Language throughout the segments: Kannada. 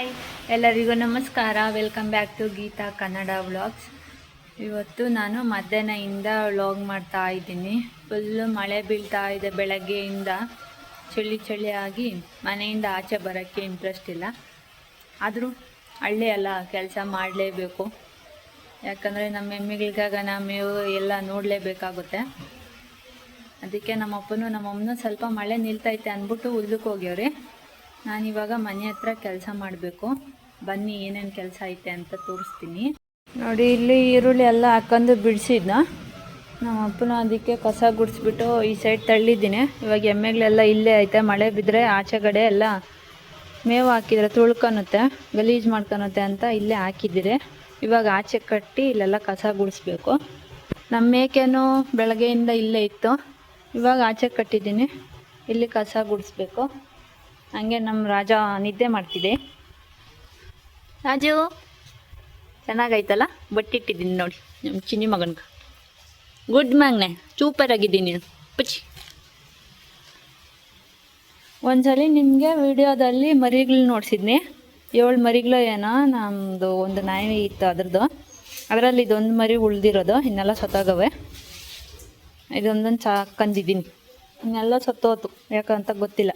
ಹಾಯ್. ಎಲ್ಲರಿಗೂ ನಮಸ್ಕಾರ. Welcome back to Geetha Kannada vlogs ಇವತ್ತು ನಾನು ಮಧ್ಯಾಹ್ನದಿಂದ ವ್ಲಾಗ್ ಮಾಡ್ತಾ ಇದ್ದೀನಿ. ಫುಲ್ಲು ಮಳೆ ಬೀಳ್ತಾ ಇದೆ ಬೆಳಗ್ಗೆಯಿಂದ. ಚಳಿ ಚಳಿ ಆಗಿ ಮನೆಯಿಂದ ಆಚೆ ಬರೋಕ್ಕೆ ಇಂಟ್ರೆಸ್ಟ್ ಇಲ್ಲ. ಆದರೂ ಹಳ್ಳಿ ಅಲ್ಲ, ಕೆಲಸ ಮಾಡಲೇಬೇಕು. ಯಾಕಂದರೆ ನಮ್ಮ ಎಮ್ಮಿಗಳಿಗಾಗ ಮೇವು ಎಲ್ಲ ನೋಡಲೇಬೇಕಾಗುತ್ತೆ. ಅದಕ್ಕೆ ನಮ್ಮಪ್ಪನೂ ನಮ್ಮಮ್ಮನೂ ಸ್ವಲ್ಪ ಮಳೆ ನಿಲ್ತೈತೆ ಅಂದ್ಬಿಟ್ಟು ಉಳ್ದಕ್ಕೆ ಹೋಗ್ಯವ್ರಿ. ನಾನಿವಾಗ ಮನೆ ಹತ್ರ ಕೆಲಸ ಮಾಡಬೇಕು. ಬನ್ನಿ ಏನೇನು ಕೆಲಸ ಐತೆ ಅಂತ ತೋರಿಸ್ತೀನಿ. ನೋಡಿ, ಇಲ್ಲಿ ಈರುಳ್ಳಿ ಎಲ್ಲ ಹಾಕೊಂಡು ಬಿಡಿಸಿದ್ನ. ನಮ್ಮ ಅಪ್ಪನ ಅದಕ್ಕೆ ಕಸ ಗುಡಿಸ್ಬಿಟ್ಟು ಈ ಸೈಡ್ ತಳ್ಳಿದ್ದೀನಿ. ಇವಾಗ ಎಮ್ಮೆಗಳೆಲ್ಲ ಇಲ್ಲೇ ಐತೆ. ಮಳೆ ಬಿದ್ದರೆ ಆಚೆಗಡೆ ಎಲ್ಲ ಮೇವು ಹಾಕಿದ್ರೆ ತುಳ್ಕೊನುತ್ತೆ ಗಲೀಜು ಮಾಡ್ಕೊನುತ್ತೆ ಅಂತ ಇಲ್ಲೇ ಹಾಕಿದ್ದೀರಿ. ಇವಾಗ ಆಚೆ ಕಟ್ಟಿ ಇಲ್ಲೆಲ್ಲ ಕಸ ಗುಡಿಸ್ಬೇಕು. ನಮ್ಮ ಮೇಕೆನೂ ಬೆಳಗ್ಗೆಯಿಂದ ಇಲ್ಲೇ ಇತ್ತು. ಇವಾಗ ಆಚೆ ಕಟ್ಟಿದ್ದೀನಿ. ಇಲ್ಲಿ ಕಸ ಗುಡಿಸ್ಬೇಕು. ಹಂಗೆ ನಮ್ಮ ರಾಜ ನಿದ್ದೆ ಮಾಡ್ತಿದೆ. ರಾಜು? ಚೆನ್ನಾಗೈತಲ್ಲ ಬಟ್ಟಿಟ್ಟಿದ್ದೀನಿ ನೋಡಿ ನಮ್ಮ ಚಿನ್ನಿ ಮಗನ್ಗೆ. ಗುಡ್ ಮ್ಯಾಗ್ನೆ ಸೂಪರ್ ಆಗಿದ್ದೀನಿ ಪುಚಿ. ಒಂದ್ಸಲಿ ನಿಮಗೆ ವಿಡಿಯೋದಲ್ಲಿ ಮರಿಗಳು ನೋಡ್ಸಿದ್ನಿ. ಏಳು ಮರಿಗಳು ಏನೋ ನಮ್ಮದು ಒಂದು ನಾಯಿ ಇತ್ತು ಅದ್ರದ್ದು. ಅದರಲ್ಲಿ ಇದೊಂದು ಮರಿ ಉಳ್ದಿರೋದು ಇನ್ನೆಲ್ಲ ಸತ್ತೋಗವೆ. ಇದೊಂದೊಂದು ಸಾಕಂದಿದ್ದೀನಿ ಇನ್ನೆಲ್ಲ ಸತ್ತೋತು ಯಾಕಂತ ಗೊತ್ತಿಲ್ಲ.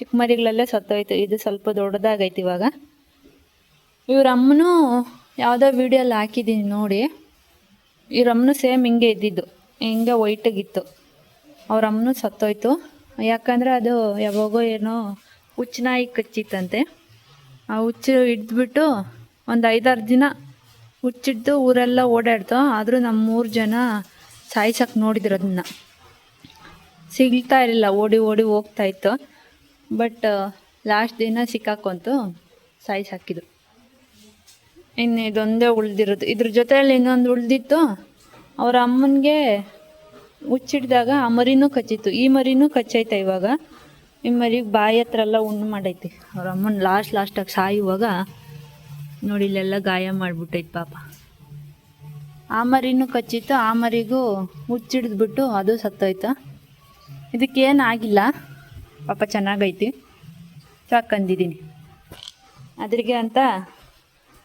ಚಿಕ್ಕ ಮರಿಗಳಲ್ಲೇ ಸತ್ತೋಯ್ತು. ಇದು ಸ್ವಲ್ಪ ದೊಡ್ಡದಾಗೈತೆ ಇವಾಗ. ಇವ್ರ ಅಮ್ಮನೂ ಯಾವುದೋ ವೀಡಿಯೋಲ್ಲಿ ಹಾಕಿದ್ದೀನಿ ನೋಡಿ. ಇವ್ರ ಅಮ್ಮನೂ ಸೇಮ್ ಹಿಂಗೆ ಇದ್ದಿದ್ದು. ಹಿಂಗೆ ವೈಟಾಗಿತ್ತು. ಅವ್ರ ಅಮ್ಮನೂ ಸತ್ತೋಯ್ತು. ಯಾಕಂದರೆ ಅದು ಯಾವಾಗೋ ಏನೋ ಹುಚ್ಚನಾಯಿ ಕಚ್ಚಿತ್ತಂತೆ. ಆ ಹುಚ್ಚು ಹಿಡ್ದುಬಿಟ್ಟು ಒಂದು ಐದಾರು ದಿನ ಹುಚ್ಚಿಡ್ದು ಊರೆಲ್ಲ ಓಡಾಡ್ತು ಆದರೂ ನಮ್ಮ ಮೂರು ಜನ ಸಾಯ್ಸಕ್ಕೆ ನೋಡಿದ್ರು ಅದನ್ನ ಸಿಗ್ತಾ ಇರಲಿಲ್ಲ. ಓಡಿ ಓಡಿ ಹೋಗ್ತಾ ಇತ್ತು. ಬಟ್ ಲಾಸ್ಟ್ ದಿನ ಸಿಕ್ಕಾಕೊಂತು ಸಾಯ್ಸಾಕಿದ್ರು ಇನ್ನು ಇದೊಂದೇ ಉಳ್ದಿರೋದು. ಇದ್ರ ಜೊತೆಯಲ್ಲಿ ಇನ್ನೊಂದು ಉಳಿದಿತ್ತು. ಅವ್ರ ಅಮ್ಮನಿಗೆ ಹುಚ್ಚಿಡ್ದಾಗ ಆ ಮರಿನೂ ಕಚ್ಚಿತ್ತು. ಈ ಮರಿನೂ ಕಚ್ಚೈತೆ ಇವಾಗ. ಈ ಮರಿಗೆ ಬಾಯಿ ಹತ್ರ ಎಲ್ಲ ಉಣ್ಣು ಮಾಡೈತಿ. ಅವ್ರ ಅಮ್ಮನ ಲಾಸ್ಟ್ ಲಾಸ್ಟಾಗಿ ಸಾಯುವಾಗ ನೋಡಿ ಇಲ್ಲೆಲ್ಲ ಗಾಯ ಮಾಡಿಬಿಟ್ಟೈತೆ ಪಾಪ. ಆ ಮರಿನೂ ಕಚ್ಚಿತ್ತು. ಆ ಮರಿಗೂ ಹುಚ್ಚಿಡ್ದ್ಬಿಟ್ಟು ಅದು ಸತ್ತೋಯ್ತು. ಇದಕ್ಕೇನು ಆಗಿಲ್ಲ. ಪಾಪ ಚೆನ್ನಾಗೈತಿ. ಸಾಕಂದಿದ್ದೀನಿ ಅದ್ರಿಗೆ ಅಂತ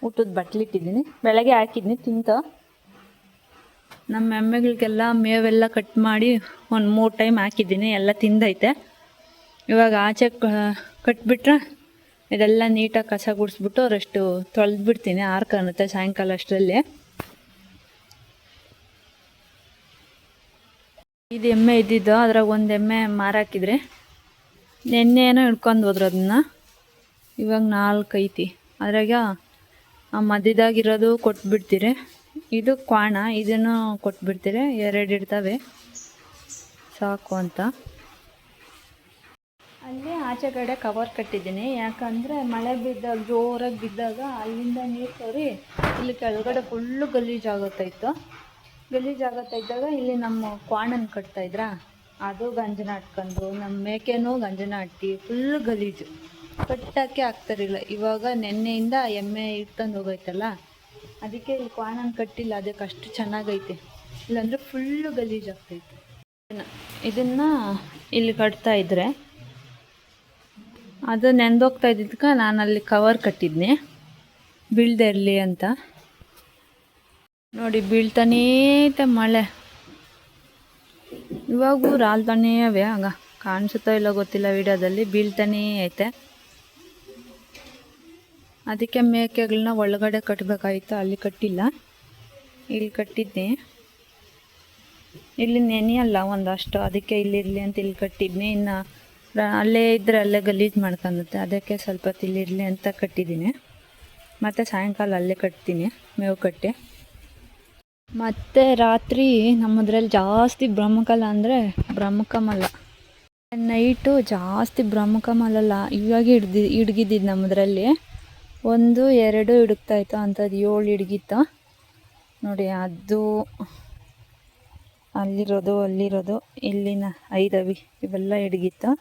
ಊಟದ ಬಟ್ಲಿಟ್ಟಿದ್ದೀನಿ ಬೆಳಗ್ಗೆ ಹಾಕಿದ್ನಿ, ತಿಂತ. ನಮ್ಮ ಎಮ್ಮೆಗಳಿಗೆಲ್ಲ ಮೇವೆಲ್ಲ ಕಟ್ ಮಾಡಿ ಒಂದು ಮೂರು ಟೈಮ್ ಹಾಕಿದ್ದೀನಿ, ಎಲ್ಲ ತಿಂದೈತೆ. ಇವಾಗ ಆಚೆ ಕಟ್ಬಿಟ್ರೆ ಇದೆಲ್ಲ ನೀಟಾಗಿ ಕಸ ಗುಡಿಸ್ಬಿಟ್ಟು ಅವರಷ್ಟು ತೊಳೆದ್ಬಿಡ್ತೀನಿ ಆರ್ಕನ್ನುತ್ತೆ ಸಾಯಂಕಾಲ ಅಷ್ಟರಲ್ಲಿ. ಇದು ಎಮ್ಮೆ ಇದ್ದಿದ್ದು, ಅದ್ರಾಗ ಒಂದು ಎಮ್ಮೆ ಮಾರಾಕಿದ್ರೆ. ನೆನ್ನೆ ಏನೋ ಹಿಡ್ಕೊಂಡು ಹೋದ್ರು ಅದನ್ನ ಇವಾಗ ನಾಲ್ಕು ಐತಿ. ಅದ್ರಾಗ ಆ ಮಧ್ಯದಾಗಿರೋದು ಕೊಟ್ಬಿಡ್ತೀರಿ. ಇದು ಕ್ವಾಣ, ಇದನ್ನು ಕೊಟ್ಬಿಡ್ತೀರಿ. ಎರಡು ಇರ್ತವೆ ಸಾಕು ಅಂತ. ಅಲ್ಲಿ ಆಚೆ ಕಡೆ ಕವರ್ ಕಟ್ಟಿದ್ದೀನಿ. ಯಾಕಂದರೆ ಮಳೆ ಬಿದ್ದಾಗ, ಜೋರಾಗಿ ಬಿದ್ದಾಗ ಅಲ್ಲಿಂದ ನೀರು ಸರಿ ಇಲ್ಲಿ ಕೆಳಗಡೆ ಫುಲ್ಲು ಗಲೀಜಾಗುತ್ತಾಯಿತ್ತು ಗಲೀಜಾಗುತ್ತಾಯಿದ್ದಾಗ ಇಲ್ಲಿ ನಮ್ಮ ಕ್ವಾಣನ ಕಟ್ತಾಯಿದ್ರಾ ಅದು ಗಂಜನ ಹಾಟ್ಕೊಂಡು ನಮ್ಮ ಮೇಕೆನೂ ಗಂಜನ ಆಟಿ ಫುಲ್ಲು ಗಲೀಜು. ಕಟ್ಟಕ್ಕೆ ಆಗ್ತಾರಿಲ್ಲ ಇವಾಗ ನೆನ್ನೆಯಿಂದ ಎಮ್ಮೆ ಇಟ್ಕೊಂಡು ಹೋಗೈತಲ್ಲ, ಅದಕ್ಕೆ ಇಲ್ಲಿ ಕ್ವಾಣನ ಕಟ್ಟಿಲ್ಲ, ಅದಕ್ಕೆ ಅಷ್ಟು ಚೆನ್ನಾಗೈತೆ. ಇಲ್ಲಾಂದರೆ ಫುಲ್ಲು ಗಲೀಜಾಗ್ತೈತೆ ಇದನ್ನು ಇಲ್ಲಿ ಕಟ್ತಾ ಇದ್ರೆ, ಅದು ನೆಂದೋಗ್ತಾ ಇದ್ದಿದ್ದಕ್ಕೆ ನಾನು ಅಲ್ಲಿ ಕವರ್ ಕಟ್ಟಿದ್ನಿ. ಬೀಳ್ದೆ ಇರಲಿ ಅಂತ. ನೋಡಿ, ಬೀಳ್ತಾನೇ ಮಳೆ. ಇವಾಗೂ ರಾಲ್ತಾನೇ ಅವೆ ಆಗ ಕಾಣಿಸುತ್ತೋ ಇಲ್ಲೋ ಗೊತ್ತಿಲ್ಲ ವಿಡಿಯೋದಲ್ಲಿ, ಬೀಳ್ತಾನೇ ಐತೆ. ಅದಕ್ಕೆ ಮೇಕೆಗಳನ್ನ ಒಳಗಡೆ ಕಟ್ಟಬೇಕಾಗಿತ್ತು ಅಲ್ಲಿ ಕಟ್ಟಿಲ್ಲ. ಇಲ್ಲಿ ಕಟ್ಟಿದ್ದೆ. ಇಲ್ಲಿ ನೆನೆಯಲ್ಲ ಒಂದಷ್ಟು, ಅದಕ್ಕೆ ಇಲ್ಲಿರಲಿ ಅಂತ ಇಲ್ಲಿ ಕಟ್ಟಿದ್ನಿ. ಇನ್ನು ಅಲ್ಲೇ ಇದ್ದರೆ ಅಲ್ಲೇ ಗಲೀಜು ಮಾಡ್ಕೊಂಡುತ್ತೆ, ಅದಕ್ಕೆ ಸ್ವಲ್ಪ ಇಲ್ಲಿರಲಿ ಅಂತ ಕಟ್ಟಿದ್ದೀನಿ. ಮತ್ತು ಸಾಯಂಕಾಲ ಅಲ್ಲೇ ಕಟ್ತೀನಿ, ಮೇವು ಕಟ್ಟಿ. ಮತ್ತು ರಾತ್ರಿ ನಮ್ಮದ್ರಲ್ಲಿ ಜಾಸ್ತಿ ಬ್ರಹ್ಮಕಲ ಅಂದರೆ ಬ್ರಹ್ಮಕಮಲ. ನೈಟು ಜಾಸ್ತಿ ಬ್ರಹ್ಮಕಮಲಲ್ಲ, ಇವಾಗ ಹಿಡ್ದು ಹಿಡ್ಗಿದ್ದಿದ್ದು ನಮ್ಮದ್ರಲ್ಲಿ. ಒಂದು, ಎರಡು ಹಿಡುಕ್ತಾಯಿತ್ತು ಅಂಥದ್ದು ಏಳು ಹಿಡ್ಗಿತ್ತು. ನೋಡಿ, ಅದು, ಅಲ್ಲಿರೋದು ಅಲ್ಲಿರೋದು, ಇಲ್ಲಿನ ಐದವಿ ಇವೆಲ್ಲ ಹಿಡ್ಗಿತ್ತು.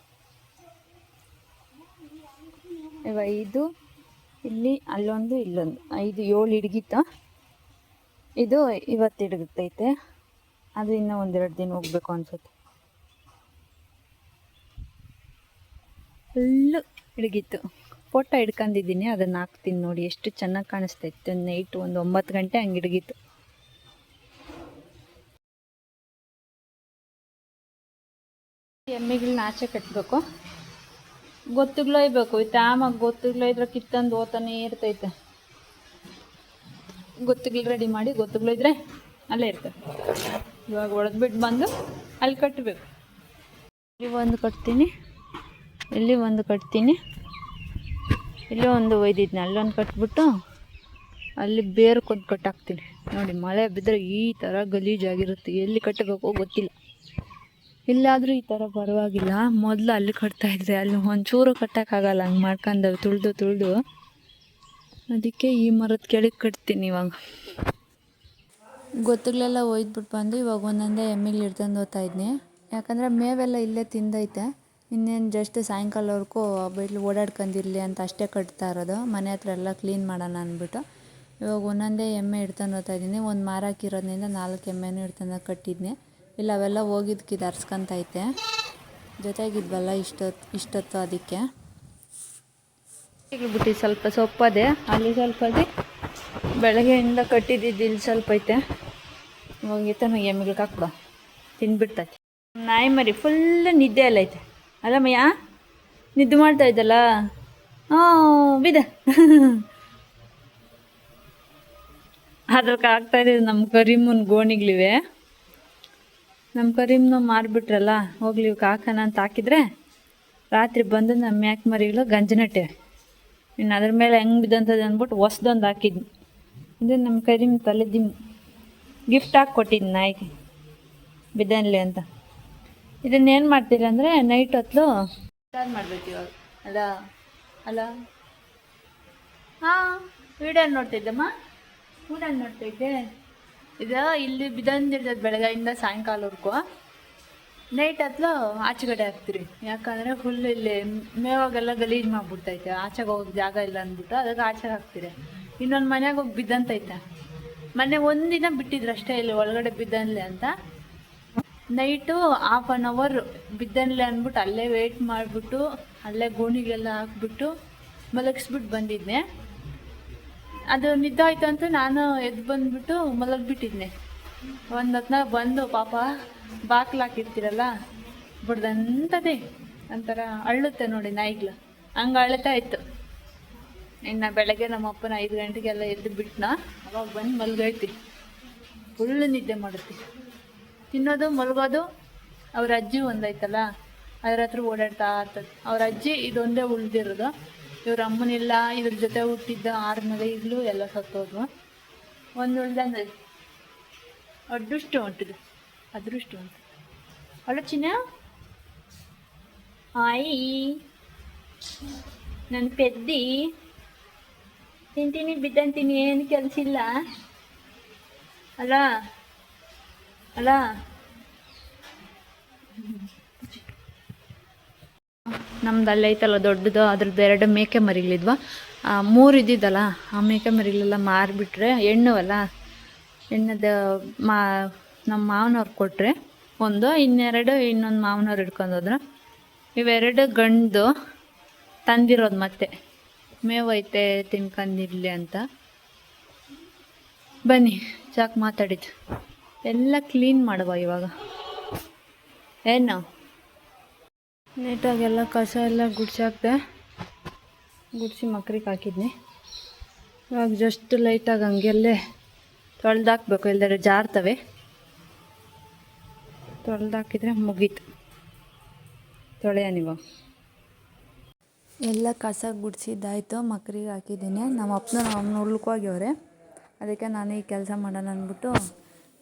ಇವ ಐದು, ಇಲ್ಲಿ ಅಲ್ಲೊಂದು, ಇಲ್ಲೊಂದು, ಐದು ಏಳು ಹಿಡ್ಗಿತ್ತು. ಇದು ಇವತ್ತು ಹಿಡಿದೈತೆ ಅದು ಇನ್ನೂ ಒಂದೆರಡು ದಿನ ಹೋಗ್ಬೇಕು ಅನ್ಸುತ್ತೆ. ಫುಲ್ಲು ಹಿಡಿಗಿತ್ತು ಫೋಟೋ ಹಿಡ್ಕೊಂಡಿದ್ದೀನಿ ಅದನ್ನು ಹಾಕ್ತೀನಿ ನೋಡಿ ಎಷ್ಟು ಚೆನ್ನಾಗಿ ಕಾಣಿಸ್ತೈತೆ. ನೈಟ್ ಒಂದು ಒಂಬತ್ತು ಗಂಟೆ ಹಂಗೆ ಹಿಡಿಗಿತ್ತು ಎಮ್ಮೆಗಳನ್ನ ಆಚೆ ಕಟ್ಟಬೇಕು ಗೊತ್ತಿಗ್ಲೋಯ್ಬೇಕು ಈ ಆಮಾಗ ಗೊತ್ತಿಗ್ಲೋಯ್ದ್ರೆ ಕಿತ್ತಂದು ಓತಾನೆ ಇರ್ತೈತೆ. ಗೊತ್ತುಗಳು ರೆಡಿ ಮಾಡಿ ಗೊತ್ತುಗಳಿದ್ರೆ ಅಲ್ಲೇ ಇರ್ತದೆ. ಇವಾಗ ಒಡೆದ್ಬಿಟ್ಟು ಬಂದು ಅಲ್ಲಿ ಕಟ್ಟಬೇಕು ಇಲ್ಲಿ ಒಂದು ಕಟ್ತೀನಿ. ಇಲ್ಲಿ ಒಂದು ಕಟ್ತೀನಿ. ಇಲ್ಲಿ ಒಂದು ಒಯ್ದಿದ್ನಿ. ಅಲ್ಲೊಂದು ಕಟ್ಬಿಟ್ಟು ಅಲ್ಲಿ ಬೇರು ಕೊಟ್ಟು ಕಟ್ಟಾಕ್ತೀನಿ. ನೋಡಿ, ಮಳೆ ಬಿದ್ದರೆ ಈ ಥರ ಗಲೀಜಾಗಿರುತ್ತೆ. ಎಲ್ಲಿ ಕಟ್ಟಬೇಕು ಗೊತ್ತಿಲ್ಲ. ಇಲ್ಲಾದರೂ ಈ ಥರ ಪರವಾಗಿಲ್ಲ. ಮೊದಲು ಅಲ್ಲಿ ಕಟ್ತಾಯಿದ್ರೆ ಅಲ್ಲಿ ಒಂಚೂರು ಕಟ್ಟೋಕ್ಕಾಗಲ್ಲ ಹಂಗೆ ಮಾಡ್ಕೊಂಡವು, ತುಳಿದು ತುಳಿದು. ಅದಕ್ಕೆ ಈ ಮರದ ಕೆಳಗೆ ಕಟ್ತೀನಿ ಇವಾಗ. ಗೊತ್ತುಗಳೆಲ್ಲ ಒಯ್ದ್ಬಿಟ್ಟು ಬಂದು ಇವಾಗ ಒಂದೊಂದೇ ಎಮ್ಮಿಗೆ ಹಿಡ್ಕೊಂಡು ಹೋಗ್ತಾ ಇದ್ನಿ. ಯಾಕಂದರೆ ಮೇವೆಲ್ಲ ಇಲ್ಲೇ ತಿಂದೈತೆ. ಇನ್ನೇನು ಜಸ್ಟ್ ಸಾಯಂಕಾಲವರೆಗೂ ಬಿಡ್ಲು ಓಡಾಡ್ಕೊಂಡಿರಲಿ ಅಂತ ಅಷ್ಟೇ ಕಟ್ತಾ ಇರೋದು. ಮನೆ ಹತ್ರ ಎಲ್ಲ ಕ್ಲೀನ್ ಮಾಡೋಣ ಅಂದ್ಬಿಟ್ಟು. ಇವಾಗ ಒಂದೊಂದೇ ಎಮ್ಮೆ ಹಿಡ್ಕೊಂಡು ಓದ್ತಾ ಇದ್ದೀನಿ. ಒಂದು ಮಾರಾಕಿರೋದ್ರಿಂದ ನಾಲ್ಕು ಎಮ್ಮೆನೂ ಹಿಡ್ಕೊಂಡು ಕಟ್ಟಿದ್ನಿ. ಇಲ್ಲ, ಅವೆಲ್ಲ ಹೋಗಿದ್ದಕ್ಕೆ ಅರ್ಸ್ಕೊಂತೈತೆ. ಜೊತೆಗಿದ್ವಲ್ಲ ಇಷ್ಟೊತ್ತು ಇಷ್ಟೊತ್ತು ಅದಕ್ಕೆ. ಬಿಟ್ಟು ಸ್ವಲ್ಪ ಸೊಪ್ಪದೆ ಅಲ್ಲಿ ಸ್ವಲ್ಪ ಅದೇ. ಬೆಳಗ್ಗೆಯಿಂದ ಕಟ್ಟಿದ್ದಿದ್ದು ಇಲ್ಲಿ ಸ್ವಲ್ಪ ಐತೆ. ಇವಾಗ ನಮಗೆ ಎಮ್ಮಿಗಳಿಗೆ ಹಾಕ್ಬಿಡ. ತಿಂದ್ಬಿಡ್ತೈತೆ. ನಾಯಿ ಮರಿ ಫುಲ್ ನಿದ್ದೆ ಎಲ್ಲ ಐತೆ. ಅಲ್ಲ ಮಯ್ಯ ನಿದ್ದೆ ಮಾಡ್ತಾ ಇದ್ದಲ್ಲ? ಹಾಂ, ಬಿದ. ಅದ್ರಕ್ಕೆ ಆಗ್ತಾ ನಮ್ಮ ಕರೀಮನ್ ಗೋಣಿಗಳಿವೆ. ನಮ್ಮ ಕರೀಮ್ನ ಮಾರಿಬಿಟ್ರಲ್ಲ, ಹೋಗ್ಲಿ ಕಾಕನ ಅಂತ ಹಾಕಿದ್ರೆ, ರಾತ್ರಿ ಬಂದು ನಮ್ಮ ಮ್ಯಾಕ್ ಮರಿಗಳು ಗಂಜನಟ್ಟೆ ಇನ್ನು ಅದ್ರ ಮೇಲೆ ಹೆಂಗೆ ಬಿದ್ದಂಥದ್ದು ಅಂದ್ಬಿಟ್ಟು ಹೊಸ್ದೊಂದು ಹಾಕಿದ್ನಿ. ಇದು ನಮ್ಮ ಕರಿಮ್ ತಲೆ ದಿಮ್ ಗಿಫ್ಟ್ ಹಾಕಿ ಕೊಟ್ಟಿದ್ದೆ ನಾಯಿಗೆ. ಬಿದ್ದನ್ಲಿ ಅಂತ. ಇದನ್ನೇನು ಮಾಡ್ತೀರಿ ಅಂದರೆ ನೈಟ್ ಹೊತ್ತು ಸ್ಟಾರ್ಟ್ ಮಾಡ್ಬೇಕು ಇವಾಗ. ಅಲ್ಲ ಅಲ್ಲ? ಹಾಂ ವಿಡಿಯೋ ನೋಡ್ತಿದ್ದಮ್ಮ? ವಿಡಿಯೋ ನೋಡ್ತಿದ್ದೆ. ಇದು ಇಲ್ಲಿ ಬಿದಂದಿರ್ತದೆ ಬೆಳಗ್ಗೆಯಿಂದ ಸಾಯಂಕಾಲವರೆಗೂ ನೈಟ್ ಹತ್ಲು ಆಚೆಗಡೆ ಹಾಕ್ತೀರಿ. ಯಾಕಂದರೆ ಫುಲ್ ಇಲ್ಲಿ ಮೇವಾಗೆಲ್ಲ ಗಲೀಜು ಮಾಡ್ಬಿಡ್ತೈತೆ. ಆಚೆಗೆ ಹೋಗಿ ಜಾಗ ಇಲ್ಲ ಅಂದ್ಬಿಟ್ಟು ಅದಕ್ಕೆ ಆಚೆಗೆ ಹಾಕ್ತೀರಿ. ಇನ್ನೊಂದು ಮನೆಯಾಗ ಹೋಗಿ ಬಿದ್ದಂತೈತೆ ಮೊನ್ನೆ ಒಂದಿನ ಬಿಟ್ಟಿದ್ರು ಅಷ್ಟೇ ಇಲ್ಲಿ ಒಳಗಡೆ ಬಿದ್ದನ್ಲೆ ಅಂತ. ನೈಟು ಹಾಫ್ ಆನ್ ಅವರ್ ಬಿದ್ದನ್ಲೆ ಅಂದ್ಬಿಟ್ಟು ಅಲ್ಲೇ ವೇಟ್ ಮಾಡಿಬಿಟ್ಟು, ಅಲ್ಲೇ ಗೋಣಿಗೆಲ್ಲ ಹಾಕ್ಬಿಟ್ಟು ಮಲಗಿಸ್ಬಿಟ್ಟು ಬಂದಿದ್ದೆ ಅದು ನಿದ್ದಾಯ್ತು ಅಂತ ನಾನು ಎದ್ದು ಬಂದ್ಬಿಟ್ಟು ಮಲಗಿಬಿಟ್ಟಿದ್ನೆ. ಒಂದು ಹೊತ್ನಾಗ ಬಂದು ಪಾಪ ಬಾಕ್ಲು ಹಾಕಿರ್ತೀರಲ್ಲ ಬಿಡ್ದಂತದೆ ಒಂಥರ ಅಳ್ಳುತ್ತೆ ನೋಡಿ ನಾಯಿಗ್ಲು ಹಂಗೆ ಅಳ್ತಾ ಇತ್ತು. ಇನ್ನು ಬೆಳಗ್ಗೆ ನಮ್ಮ ಅಪ್ಪನ ಐದು ಗಂಟೆಗೆಲ್ಲ ಎದ್ದು ಬಿಟ್ಟನ ಅವಾಗ ಬಂದು ಮಲ್ಗೈತಿ. ಫುಲ್ ನಿದ್ದೆ ಮಾಡುತ್ತೆ. ತಿನ್ನೋದು, ಮಲಗೋದು, ಅವ್ರ ಅಜ್ಜಿ ಒಂದೈತಲ್ಲ ಅದ್ರ ಹತ್ರ ಓಡಾಡ್ತಾ ಇರ್ತದೆ. ಅವ್ರ ಅಜ್ಜಿ ಇದೊಂದೇ ಉಳ್ದಿರೋದು. ಇವ್ರ ಅಮ್ಮನಿಲ್ಲ ಇವ್ರ ಜೊತೆ ಹುಟ್ಟಿದ್ದ ಆರು ಮಗಗಳು ಎಲ್ಲ ಸತ್ತೋದ್ವು ಒಂದು ಉಳ್ದಂದ್ರೆ ಅಡ್ಡುಷ್ಟು ಹೊಂಟಿದೆ ಅದೃಷ್ಟ ಅಂತ ಅಲ್ಲ ಚಿನ್ನ? ಆಯಿ. ನನ್ನ ಪೆದ್ದಿ. ತಿಂತೀನಿ ಬಿದ್ದಂತೀನಿ ಏನು ಕೆಲಸ ಇಲ್ಲ? ಅಲ್ಲ ಅಲ್ಲ ನಮ್ದು ಅಲ್ಲಿ ಐತಲ್ಲ ದೊಡ್ಡದು, ಅದ್ರದ್ದು ಎರಡು ಮೇಕೆ ಮರಿಗಳಿದ್ವ. ಮೂರು ಇದ್ದಿದ್ದಲ್ಲ, ಆ ಮೇಕೆ ಮರಿಗಳೆಲ್ಲ ಮಾರಿಬಿಟ್ರೆ ಹೆಣ್ಣು ಅಲ್ಲ ಹೆಣ್ಣದ ಮಾ ನಮ್ಮ ಮಾವನವ್ರು ಕೊಟ್ಟರೆ ಒಂದು, ಇನ್ನೆರಡು, ಇನ್ನೊಂದು ಮಾವನವ್ರು ಹಿಡ್ಕೊಂಡು ಹೋದ್ರು. ಇವೆರಡು ಗಂಡು ತಂದಿರೋದು ಮತ್ತೆ. ಮೇವೈತೆ ತಿನ್ಕೊಂಡಿರಲಿ ಅಂತ. ಬನ್ನಿ ಚಾಕ್ ಮಾತಾಡಿದ್ದು. ಎಲ್ಲ ಕ್ಲೀನ್ ಮಾಡುವ ಇವಾಗ. ಏನು? ನೀಟಾಗೆಲ್ಲ ಕಸ ಎಲ್ಲ ಗುಡ್ಸಾಕ್ದೆ ಗುಡಿಸಿ ಮಕ್ರಿಗೆ ಹಾಕಿದ್ನಿ. ಇವಾಗ ಜಸ್ಟ್ ಲೈಟಾಗಿ ಹಂಗೆಲ್ಲೇ ತೊಳೆದಾಕ್ಬೇಕು ಎಲ್ಲರೂ ಜಾರ್ತವೆ. ತೊಳ್ದಾಕಿದ್ರೆ ಮುಗೀತು. ತೊಳೆಯ ನೀವು. ಎಲ್ಲ ಕಸ ಗುಡಿಸಿದ್ದಾಯ್ತು, ಮಕ್ರಿಗೆ ಹಾಕಿದ್ದೀನಿ. ನಮ್ಮ ಅಪ್ಪನ ಅವ್ನು ಉಳ್ಕೋಗ್ಯವ್ರೆ ಅದಕ್ಕೆ ನಾನು ಈ ಕೆಲಸ ಮಾಡೋಣ ಅಂದ್ಬಿಟ್ಟು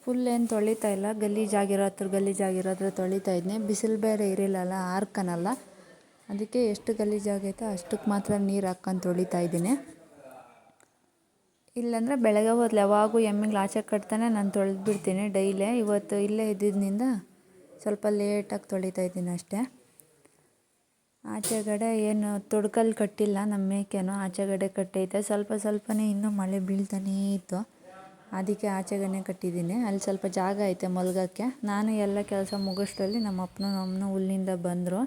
ಫುಲ್ ಏನು ತೊಳಿತಾ ಇಲ್ಲ. ಗಲೀಜಾಗಿರೋ ಹತ್ರ ಗಲೀಜಾಗಿರೋ ಹತ್ರ ತೊಳಿತಾ ಇದ್ದೀನಿ ಬಿಸಿಲು ಬೇರೆ ಇರಲಿಲ್ಲಲ್ಲ, ಆರ್ಕನಲ್ಲ. ಅದಕ್ಕೆ ಎಷ್ಟು ಗಲೀಜಾಗೈತೋ ಅಷ್ಟಕ್ಕೆ ಮಾತ್ರ ನೀರು ಹಾಕ್ಕೊಂಡು ತೊಳಿತಾ ಇದ್ದೀನಿ. ಇಲ್ಲಾಂದರೆ ಬೆಳಗ್ಗೆ ಹೋದ್ಲು, ಯಾವಾಗೂ ಎಮ್ಮಿಗೆ ಆಚೆ ಕಟ್ತಾನೆ, ನಾನು ತೊಳೆದ್ಬಿಡ್ತೀನಿ ಡೈಲಿ. ಇವತ್ತು ಇಲ್ಲೇ ಇದ್ದಿದ್ದರಿಂದ ಸ್ವಲ್ಪ ಲೇಟಾಗಿ ತೊಳಿತಾ ಇದ್ದೀನಿ ಅಷ್ಟೇ. ಆಚೆಗಡೆ ಏನು ತೊಡ್ಕಲ್ಲಿ ಕಟ್ಟಿಲ್ಲ ನಮ್ಮ ಮೇಕೆನೂ ಆಚೆಗಡೆ ಕಟ್ಟೈತೆ. ಸ್ವಲ್ಪ ಸ್ವಲ್ಪನೇ ಇನ್ನೂ ಮಳೆ ಬೀಳ್ತಾನೇ ಇತ್ತು. ಅದಕ್ಕೆ ಆಚೆಗಡೆ ಕಟ್ಟಿದ್ದೀನಿ. ಅಲ್ಲಿ ಸ್ವಲ್ಪ ಜಾಗ ಐತೆ ಮಲ್ಗೋಕ್ಕೆ. ನಾನು ಎಲ್ಲ ಕೆಲಸ ಮುಗಿಸ್ದಲ್ಲಿ ನಮ್ಮ ಅಪ್ಪನ ಅಮ್ಮನ ಹುಲ್ಲಿಂದ ಬಂದರು.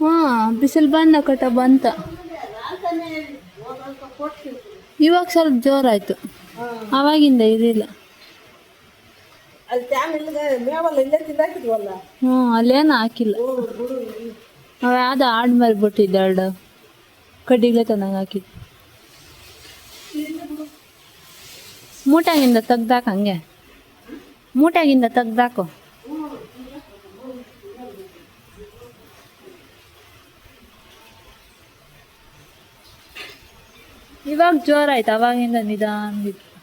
ಹಾಂ, ಬಿಸಿಲು ಬಂದ ಕಟ ಬಂತ. ಇವಾಗ ಸ್ವಲ್ಪ ಜೋರಾಯಿತು. ಆವಾಗಿಂದ ಇದಿಲ್ಲ. ಅಲ್ಲಿ ಟ್ಯಾಮ್ ಇಲ್ಲದೆ ಮೇವಲ್ಲ ಇಲ್ಲೇ ತಿಂದಾಕಿದ್ವಲ್ಲ? ಹ್ಞೂ ಅಲ್ಲೇನು ಹಾಕಿಲ್ಲ. ಅವ ಯಾವ್ದು ಆಡ್ ಮರಿಬಿಟ್ಟಿದ್ದೆ ಎರಡು. ಕಡ್ಡಿಗೆ ತಂದಂಗೆ ಹಾಕಿದ್ದು. ಮೂಟಾಗಿಂದ ತೆಗ್ದಾಕ ಹಂಗೆ? ಮೂಟಾಗಿಂದ ತೆಗ್ದಾಕು? ಇವಾಗ ಜೋರಾಯ್ತು ಅವಾಗಿಂದ ನಿಧಾನಗಿತ್ತು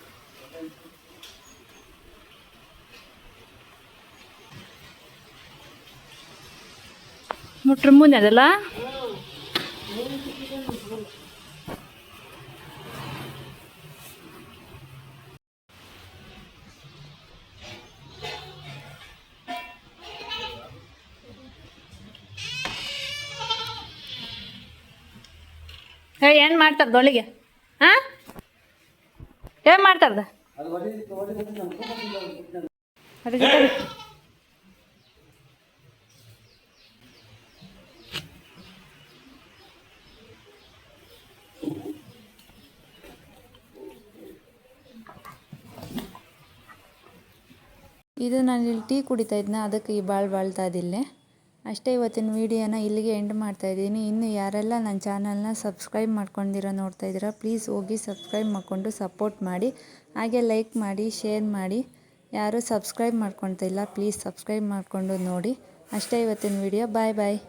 ಮುಟ್ರ ಮುಂದೆ ಅದಲ್ಲ? ಏನ್ ಮಾಡ್ತಾರ್ದ ಒಳಗೆ ಹಾಂ? ಏನು ಮಾಡ್ತಾರ್ದ? ಇದು ನಾನು ಇಲ್ಲಿ ಟೀ ಕುಡಿತಾ ಇದ್ನ, ಅದಕ್ಕೆ ಈ ಬಾಳ್ ಬಾಳ್ತಾ ಇದ್ದಿಲ್ಲೇ. ಅಷ್ಟೇ ಇವತ್ತಿನ ವೀಡಿಯೋನ ಇಲ್ಲಿಗೆ ಎಂಡ್ ಮಾಡ್ತಾ ಇದ್ದೀನಿ. ಇನ್ನು ಯಾರೆಲ್ಲ ನನ್ನ ಚಾನಲ್ನ ಸಬ್ಸ್ಕ್ರೈಬ್ ಮಾಡ್ಕೊಂಡಿರೋ ನೋಡ್ತಾ ಇದ್ದೀರಾ ಪ್ಲೀಸ್ ಹೋಗಿ ಸಬ್ಸ್ಕ್ರೈಬ್ ಮಾಡಿಕೊಂಡು ಸಪೋರ್ಟ್ ಮಾಡಿ. ಹಾಗೆ ಲೈಕ್ ಮಾಡಿ ಶೇರ್ ಮಾಡಿ. ಯಾರೂ ಸಬ್ಸ್ಕ್ರೈಬ್ ಮಾಡ್ಕೊಳ್ತಾ ಇಲ್ಲ ಪ್ಲೀಸ್ ಸಬ್ಸ್ಕ್ರೈಬ್ ಮಾಡಿಕೊಂಡು ನೋಡಿ. ಅಷ್ಟೇ ಇವತ್ತಿನ ವೀಡಿಯೋ. ಬಾಯ್ ಬಾಯ್